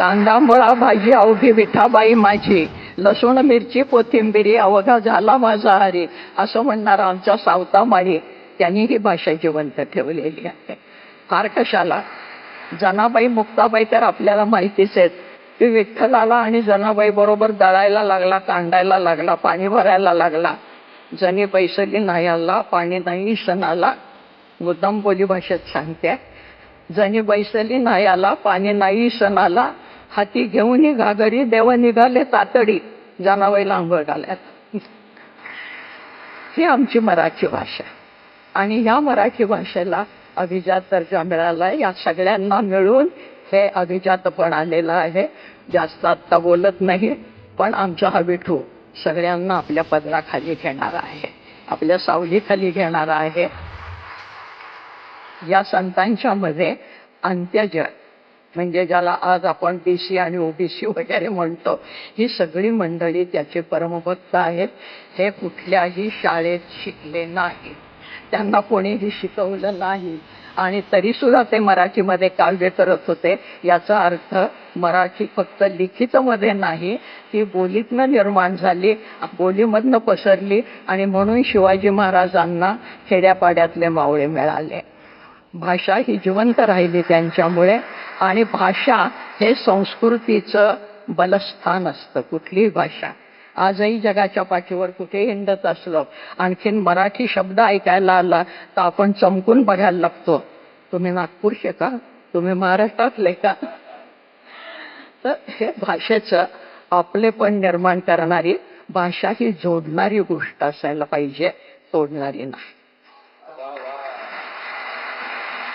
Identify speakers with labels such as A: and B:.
A: कांदा मुळा भाजी अवघी विठाबाई माझी. लसूण मिरची कोथिंबिरी अवघा झाला माझा हरी. असं म्हणणारा आमचा सावता माळी. त्यांनी ही भाषा जिवंत ठेवलेली आहे. फार कशाला? जनाबाई मुक्ताबाई तर आपल्याला माहितीच आहेत. की विठ्ठलाला आणि जनाबाई बरोबर दळायला लागला कांडायला लागला पाणी भरायला लागला. जनी पैसली नाही आला पाणी नाही सणाला मुद्दाम बोली भाषेत सांगते. जनी बैसली नाही आला पाणी नाही सणाला हाती घेऊन घागरी देव निघाले तातडी. जनावरीला आंघोळ घाल्यात ही आमची मराठी भाषा. आणि ह्या मराठी भाषेला अभिजात दर्जा मिळाला. या सगळ्यांना मिळून हे अभिजातपण आलेलं आहे. जास्त आत्ता बोलत नाही पण आमचा हा विठू सगळ्यांना आपल्या पदराखाली घेणार आहे. आपल्या सावलीखाली घेणार आहे. या संतांच्या मध्ये अंत्यजन म्हणजे ज्याला आज आपण बीसी आणि ओबीसी वगैरे म्हणतो ही सगळी मंडळी त्याचे परमभक्त आहेत. हे कुठल्याही शाळेत शिकले नाही त्यांना कोणीही शिकवलं नाही. आणि तरी सुद्धा ते मराठीमध्ये काव्य करत होते. याचा अर्थ मराठी फक्त लिखित मध्ये नाही ती बोलीतनं निर्माण झाली बोलीमधनं पसरली आणि म्हणून शिवाजी महाराजांना खेड्यापाड्यातले मावळे मिळाले. भाषा ही जिवंत राहिली त्यांच्यामुळे. आणि भाषा हे संस्कृतीचं बलस्थान असतं कुठलीही भाषा. आजही जगाच्या पाठीवर कुठे हिंडत असलो आणखीन मराठी शब्द ऐकायला आला तर आपण चमकून बघायला लागतो. तुम्ही नागपूरचे का? तुम्ही महाराष्ट्रातले का? तर हे भाषेचं आपले पण निर्माण करणारी भाषा ही जोडणारी गोष्ट असायला पाहिजे तोडणारी नाही.